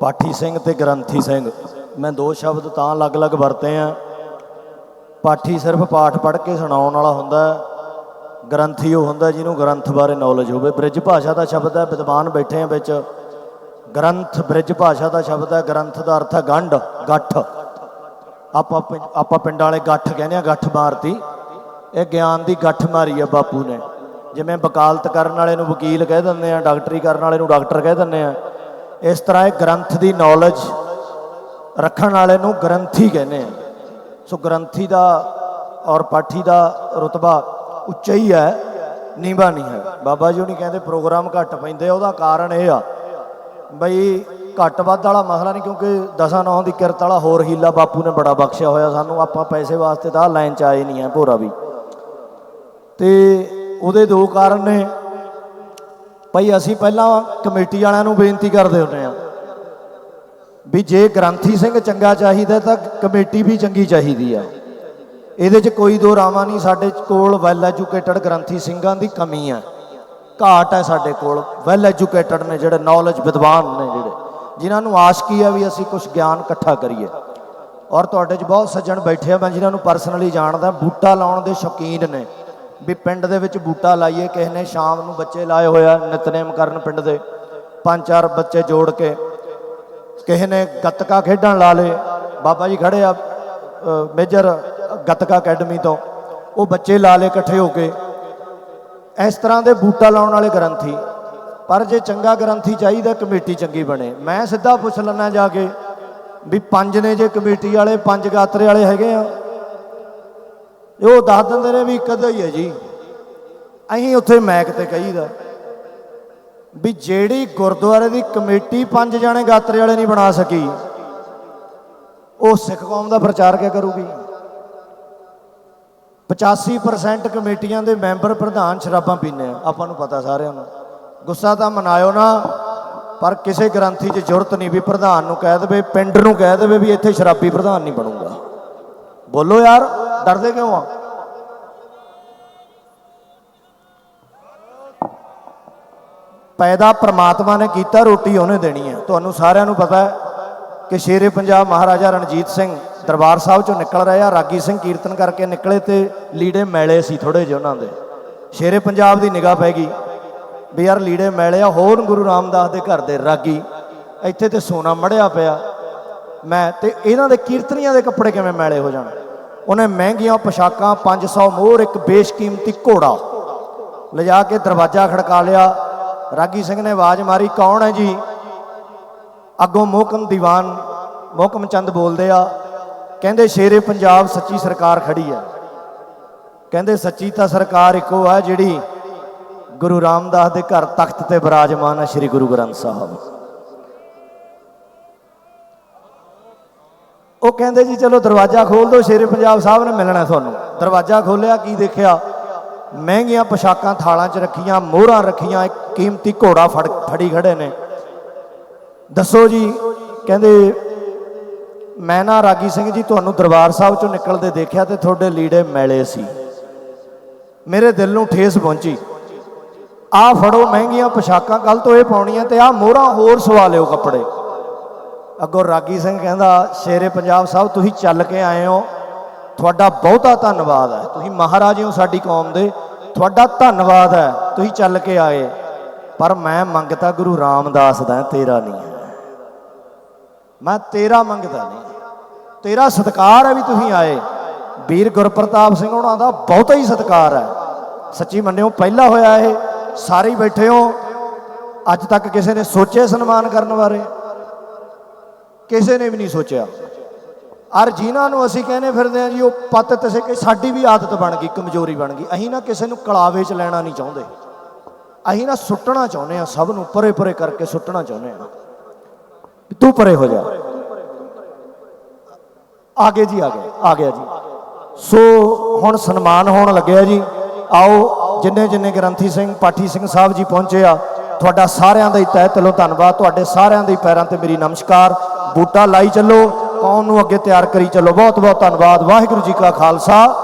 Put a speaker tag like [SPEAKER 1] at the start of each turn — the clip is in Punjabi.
[SPEAKER 1] ਪਾਠੀ ਸਿੰਘ ਤੇ ਗ੍ਰੰਥੀ ਸਿੰਘ। ਮੈਂ ਦੋ ਸ਼ਬਦ ਤਾਂ ਅਲੱਗ-ਅਲੱਗ ਵਰਤੇ ਆ। ਪਾਠੀ ਸਿਰਫ ਪਾਠ ਪੜ੍ਹ ਕੇ ਸੁਣਾਉਣ ਵਾਲਾ ਹੁੰਦਾ ਗ੍ਰੰਥੀ ਉਹ ਹੁੰਦਾ ਜਿਹਨੂੰ ਗ੍ਰੰਥ ਬਾਰੇ ਨੌਲੇਜ ਹੋਵੇ। ਬ੍ਰਿਜ ਭਾਸ਼ਾ ਦਾ ਸ਼ਬਦ ਹੈ, ਵਿਦਵਾਨ ਬੈਠੇ ਆ ਵਿੱਚ। ਗ੍ਰੰਥ, ਬ੍ਰਿਜ ਭਾਸ਼ਾ ਦਾ ਸ਼ਬਦ ਹੈ। ਗ੍ਰੰਥ ਦਾ ਅਰਥ ਹੈ ਗੰਢ, ਗੱਠ। ਆਪਾਂ ਪਿੰ- ਆਪਾਂ ਪਿੰਡਾਂ ਵਾਲੇ ਗੱਠ ਕਹਿੰਦੇ ਆ, ਗੱਠ ਮਾਰਤੀ। ਇਹ ਗਿਆਨ ਦੀ ਗੱਠ ਮਾਰੀ ਆ ਬਾਪੂ ਨੇ। ਜਿਵੇਂ ਵਕਾਲਤ ਕਰਨ ਵਾਲੇ ਨੂੰ ਵਕੀਲ ਕਹਿ ਦਿੰਦੇ ਆ, ਡਾਕਟਰੀ ਕਰਨ ਵਾਲੇ ਨੂੰ ਡਾਕਟਰ ਕਹਿ ਦਿੰਦੇ ਆ। ਇਸ ਤਰ੍ਹਾਂ ਇਹ ਗ੍ਰੰਥ ਦੀ ਨੌਲੇਜ ਰੱਖਣ ਵਾਲੇ ਨੂੰ ਗ੍ਰੰਥੀ ਕਹਿੰਦੇ ਆ। ਸੋ ਗ੍ਰੰਥੀ ਦਾ ਔਰ ਪਾਠੀ ਦਾ ਰਤਬਾ ਉੱਚਾ ਹੀ ਹੈ, ਨੀਵਾ ਨਹੀਂ ਹੈ। ਬਾਬਾ ਜੀ ਨਹੀਂ ਕਹਿੰਦੇ ਪ੍ਰੋਗਰਾਮ ਘੱਟ ਪੈਂਦੇ ਉਹਦਾ ਕਾਰਨ ਇਹ ਆ। ਬਈ ਘੱਟ ਵੱਧ ਵਾਲਾ ਮਸਲਾ ਨਹੀਂ, ਕਿਉਂਕਿ ਦਸਾਂ ਨੌਂ ਦੀ ਕਿਰਤ ਵਾਲਾ ਹੋਰ ਹੀਲਾ ਬਾਪੂ ਨੇ ਬੜਾ ਬਖਸ਼ਿਆ ਹੋਇਆ ਸਾਨੂੰ, ਆਪਾਂ ਪੈਸੇ ਵਾਸਤੇ ਤਾਂ ਲਾਈਨ ਚ ਆਏ ਨਹੀਂ ਆ, ਭੋਰਾ ਵੀ। ਤੇ ਉਹਦੇ ਦੋ ਕਾਰਨ ਨੇ। ਭਾਈ, ਅਸੀਂ ਪਹਿਲਾਂ ਕਮੇਟੀ ਵਾਲਿਆਂ ਨੂੰ ਬੇਨਤੀ ਕਰਦੇ ਹੁੰਦੇ ਆ ਵੀ ਜੇ ਗ੍ਰੰਥੀ ਸਿੰਘ ਚੰਗਾ ਚਾਹੀਦਾ ਤਾਂ ਕਮੇਟੀ ਵੀ ਚੰਗੀ ਚਾਹੀਦੀ ਆ। ਇਹਦੇ 'ਚ ਕੋਈ ਦੋ ਰਾਵਾਂ ਨਹੀਂ, ਸਾਡੇ ਕੋਲ ਵੈਲ ਐਜੂਕੇਟਡ ਗ੍ਰੰਥੀ ਸਿੰਘਾਂ ਦੀ ਕਮੀ ਆ। ਘਾਟ ਹੈ ਸਾਡੇ ਕੋਲ ਵੈਲ ਐਜੂਕੇਟਡ ਨੇ ਜਿਹੜੇ ਨੌਲੇਜ ਵਿਦਵਾਨ ਨੇ ਜਿਹੜੇ, ਜਿਨ੍ਹਾਂ ਨੂੰ ਆਸ ਕੀ ਆ ਵੀ ਅਸੀਂ ਕੁਝ ਗਿਆਨ ਇਕੱਠਾ ਕਰੀਏ। ਔਰ ਤੁਹਾਡੇ 'ਚ ਬਹੁਤ ਸੱਜਣ ਬੈਠੇ ਆ, ਮੈਂ ਜਿਨ੍ਹਾਂ ਨੂੰ ਪਰਸਨਲੀ ਜਾਣਦਾ, ਬੂਟਾ ਲਾਉਣ ਦੇ ਸ਼ੌਕੀਨ ਨੇ। ਵੀ ਪਿੰਡ ਦੇ ਵਿੱਚ ਬੂਟਾ ਲਾਈਏ, ਕਿਸੇ ਨੇ ਸ਼ਾਮ ਨੂੰ ਬੱਚੇ ਲਾਏ ਹੋਇਆ ਨਿਤਨੇਮ ਕਰਨ ਪਿੰਡ ਦੇ। ਪੰਜ ਚਾਰ ਬੱਚੇ ਜੋੜ ਕੇ, ਕਿਸੇ ਨੇ ਗੱਤਕਾ ਖੇਡਣ ਲਾ ਲੇ ਬਾਬਾ ਜੀ ਖੜੇ ਆ ਮੇਜਰ ਗੱਤਕਾ ਅਕੈਡਮੀ ਤੋਂ। ਉਹ ਬੱਚੇ ਲਾ ਲੇ ਇਕੱਠੇ ਹੋ ਕੇ। ਇਸ ਤਰ੍ਹਾਂ ਦੇ ਬੂਟਾ ਲਾਉਣ ਵਾਲੇ ਗ੍ਰੰਥੀ। ਪਰ ਜੇ ਚੰਗਾ ਗ੍ਰੰਥੀ ਚਾਹੀਦਾ, ਕਮੇਟੀ ਚੰਗੀ ਬਣੇ। ਮੈਂ ਸਿੱਧਾ ਪੁੱਛ ਲੈਣਾ ਜਾ ਕੇ ਵੀ ਪੰਜ ਨੇ ਜੇ ਕਮੇਟੀ ਵਾਲੇ, ਪੰਜ ਗਾਤਰੇ ਵਾਲੇ ਹੈਗੇ ਆ ਇਹ ਉਹ ਦੱਸ ਦਿੰਦੇ ਨੇ ਵੀ ਇੱਕ ਅੱਧਾ ਹੀ ਹੈ ਜੀ। ਅਸੀਂ ਉੱਥੇ ਮੈਕ ਤੇ ਕਹੀਦਾ ਵੀ ਜਿਹੜੀ ਗੁਰਦੁਆਰੇ ਦੀ ਕਮੇਟੀ ਪੰਜ ਜਾਣੇ ਗਾਤਰੇ ਵਾਲੇ ਨਹੀਂ ਬਣਾ ਸਕੀ, ਉਹ ਸਿੱਖ ਕੌਮ ਦਾ ਪ੍ਰਚਾਰ ਕਿਆ ਕਰੂਗੀ? 85% ਕਮੇਟੀਆਂ ਦੇ ਮੈਂਬਰ ਪ੍ਰਧਾਨ ਸ਼ਰਾਬਾਂ ਪੀਂਦੇ ਆ, ਆਪਾਂ ਨੂੰ ਪਤਾ ਸਾਰਿਆਂ ਨੂੰ। ਗੁੱਸਾ ਤਾਂ ਮਨਾਇਓ ਨਾ, ਪਰ ਕਿਸੇ ਗ੍ਰੰਥੀ 'ਚ ਜ਼ਰੂਰਤ ਨਹੀਂ ਵੀ ਪ੍ਰਧਾਨ ਨੂੰ ਕਹਿ ਦੇਵੇ, ਪਿੰਡ ਨੂੰ ਕਹਿ ਦੇਵੇ ਵੀ ਇੱਥੇ ਸ਼ਰਾਬੀ ਪ੍ਰਧਾਨ ਨਹੀਂ ਬਣੂਗਾ। ਬੋਲੋ ਯਾਰ। ਡਰਦੇ ਕਿਉਂ ਆ? ਪੈਦਾ ਪ੍ਰਮਾਤਮਾ ਨੇ ਕੀਤਾ, ਰੋਟੀ ਉਹਨੇ ਦੇਣੀ ਹੈ ਤੁਹਾਨੂੰ ਸਾਰਿਆਂ ਨੂੰ ਪਤਾ ਹੈ ਕਿ ਸ਼ੇਰੇ ਪੰਜਾਬ ਮਹਾਰਾਜਾ ਰਣਜੀਤ ਸਿੰਘ ਦਰਬਾਰ ਸਾਹਿਬ ਚੋਂ ਨਿਕਲ ਰਹੇ ਆ। ਰਾਗੀ ਸਿੰਘ ਕੀਰਤਨ ਕਰਕੇ ਨਿਕਲੇ ਤੇ ਲੀੜੇ ਮੈਲੇ ਸੀ ਥੋੜੇ ਜਿਹੇ ਉਹਨਾਂ ਦੇ। ਸ਼ੇਰੇ ਪੰਜਾਬ ਦੀ ਨਿਗਾਹ ਪੈ ਗਈ ਵੀ ਯਾਰ ਲੀੜੇ ਮੈਲੇ ਆ, ਹੋਰ ਗੁਰੂ ਰਾਮਦਾਸ ਦੇ ਘਰ ਦੇ ਰਾਗੀ। ਇੱਥੇ ਤੇ ਸੋਨਾ ਮੜਿਆ ਪਿਆ। ਮੈਂ ਤੇ ਇਹਨਾਂ ਦੇ ਕੀਰਤਨੀਆਂ ਦੇ ਕੱਪੜੇ ਕਿਵੇਂ ਮੈਲੇ ਹੋ ਜਾਣ? ਉਹਨੇ ਮਹਿੰਗੀਆਂ ਪੋਸ਼ਾਕਾਂ 500 ਮੋਹਰ, ਇੱਕ ਬੇਸ਼ਕੀਮਤੀ ਘੋੜਾ। ਲਿਜਾ ਕੇ ਦਰਵਾਜ਼ਾ ਖੜਕਾ ਲਿਆ। ਰਾਗੀ ਸਿੰਘ ਨੇ ਆਵਾਜ਼ ਮਾਰੀ, ਕੌਣ ਹੈ ਜੀ? ਅੱਗੋਂ ਮੋਹਕਮ ਦੀਵਾਨ, ਮੋਹਕਮ ਚੰਦ ਬੋਲਦੇ ਆ। ਕਹਿੰਦੇ, ਸ਼ੇਰੇ ਪੰਜਾਬ ਸੱਚੀ ਸਰਕਾਰ ਖੜੀ ਹੈ। ਕਹਿੰਦੇ, ਸੱਚੀ ਤਾਂ ਸਰਕਾਰ ਇੱਕੋ ਆ ਜਿਹੜੀ ਗੁਰੂ ਰਾਮਦਾਸ ਦੇ ਘਰ ਤਖਤ ਤੇ ਬਿਰਾਜਮਾਨ ਹੈ, ਸ੍ਰੀ ਗੁਰੂ ਗ੍ਰੰਥ ਸਾਹਿਬ। ਉਹ ਕਹਿੰਦੇ ਜੀ, ਚਲੋ ਦਰਵਾਜ਼ਾ ਖੋਲ ਦਿਓ, ਸ਼ੇਰੇ ਪੰਜਾਬ ਸਾਹਿਬ ਨੇ ਮਿਲਣਾ ਤੁਹਾਨੂੰ। ਦਰਵਾਜ਼ਾ ਖੋਲਿਆ, ਕੀ ਦੇਖਿਆ? ਮਹਿੰਗੀਆਂ ਪੋਸ਼ਾਕਾਂ ਥਾਲਾਂ 'ਚ ਰੱਖੀਆਂ, ਮੋਹਰਾਂ ਰੱਖੀਆਂ, ਇੱਕ ਕੀਮਤੀ ਘੋੜਾ ਫੜ, ਫੜੀ ਖੜੇ ਨੇ। ਦੱਸੋ ਜੀ, ਕਹਿੰਦੇ, ਮੈਂ ਨਾ ਰਾਗੀ ਸਿੰਘ ਜੀ, ਤੁਹਾਨੂੰ ਦਰਬਾਰ ਸਾਹਿਬ 'ਚੋਂ ਨਿਕਲਦੇ ਦੇਖਿਆ ਤੇ ਤੁਹਾਡੇ ਲੀੜੇ ਮੈਲੇ ਸੀ। ਮੇਰੇ ਦਿਲ ਨੂੰ ਠੇਸ ਪਹੁੰਚੀ। ਆ ਫੜੋ, ਮਹਿੰਗੀਆਂ ਪੋਸ਼ਾਕਾਂ ਕੱਲ ਤੋਂ ਇਹ ਪਾਉਣੀਆਂ ਤੇ ਆ ਮੋਹਰਾਂ ਹੋਰ ਸਵਾ ਲਿਓ ਕੱਪੜੇ। ਅੱਗੋਂ ਰਾਗੀ ਸਿੰਘ ਕਹਿੰਦਾ, ਸ਼ੇਰੇ ਪੰਜਾਬ ਸਾਹਿਬ, ਤੁਸੀਂ ਚੱਲ ਕੇ ਆਏ ਹੋ। ਤੁਹਾਡਾ ਬਹੁਤਾ ਧੰਨਵਾਦ ਹੈ। ਤੁਸੀਂ ਮਹਾਰਾਜ ਹੋ ਸਾਡੀ ਕੌਮ ਦੇ। ਤੁਹਾਡਾ ਧੰਨਵਾਦ ਹੈ। ਤੁਸੀਂ ਚੱਲ ਕੇ ਆਏ। ਪਰ ਮੈਂ ਮੰਗਤਾ ਗੁਰੂ ਰਾਮਦਾਸ ਦਾ ਤੇਰਾ ਨਹੀਂ ਹੈ। ਮੈਂ ਤੇਰਾ ਮੰਗਦਾ ਨਹੀਂ। ਤੇਰਾ ਸਤਿਕਾਰ ਹੈ ਵੀ ਤੁਸੀਂ ਆਏ। ਵੀਰ ਗੁਰਪ੍ਰਤਾਪ ਸਿੰਘ ਉਹਨਾਂ ਦਾ ਬਹੁਤਾ ਹੀ ਸਤਿਕਾਰ ਹੈ। ਸੱਚੀ ਮੰਨਿਓ, ਪਹਿਲਾ ਹੋਇਆ ਇਹ। ਸਾਰੇ ਬੈਠੇ ਹੋ। ਅੱਜ ਤੱਕ ਕਿਸੇ ਨੇ ਸੋਚੇ ਸਨਮਾਨ ਕਰਨ ਬਾਰੇ? ਕਿਸੇ ਨੇ ਵੀ ਨਹੀਂ ਸੋਚਿਆ। ਔਰ ਜਿਨ੍ਹਾਂ ਨੂੰ ਅਸੀਂ ਕਹਿੰਦੇ ਫਿਰਦੇ ਆ ਜੀ, ਉਹ ਪੱਤ ਤਸੇ ਕਿ ਸਾਡੀ ਵੀ ਆਦਤ ਬਣ ਗਈ, ਕਮਜ਼ੋਰੀ ਬਣ ਗਈ। ਅਸੀਂ ਨਾ ਕਿਸੇ ਨੂੰ ਕਲਾਵੇ 'ਚ ਲੈਣਾ ਨਹੀਂ ਚਾਹੁੰਦੇ। ਅਸੀਂ ਨਾ ਸੁੱਟਣਾ ਚਾਹੁੰਦੇ ਆ ਸਭ ਨੂੰ ਪਰੇ ਪਰੇ ਕਰਕੇ ਸੁੱਟਣਾ ਚਾਹੁੰਦੇ ਆ ਤੂੰ ਪਰੇ ਹੋ ਜਾ। ਆਗੇ ਜੀ, ਆਗੇ ਆ ਗਿਆ ਜੀ। ਸੋ ਹੁਣ ਸਨਮਾਨ ਹੋਣ ਲੱਗਿਆ ਜੀ। ਆਓ, ਜਿੰਨੇ ਜਿੰਨੇ ਗ੍ਰੰਥੀ ਸਿੰਘ, ਪਾਠੀ ਸਿੰਘ ਸਾਹਿਬ ਜੀ ਪਹੁੰਚੇ ਆ, ਤੁਹਾਡਾ ਸਾਰਿਆਂ ਦਾ ਹੀ ਤਹਿ ਦਿਲੋਂ ਧੰਨਵਾਦ। ਤੁਹਾਡੇ ਸਾਰਿਆਂ ਦੇ ਪੈਰਾਂ ਤੇ ਮੇਰੀ ਨਮਸਕਾਰ। ਬੂਟਾ ਲਾਈ ਚੱਲੋ, ਕੌਮ ਨੂੰ ਅੱਗੇ ਤਿਆਰ ਕਰੀ ਚੱਲੋ। ਬਹੁਤ ਬਹੁਤ ਧੰਨਵਾਦ। ਵਾਹਿਗੁਰੂ ਜੀ ਕਾ ਖਾਲਸਾ।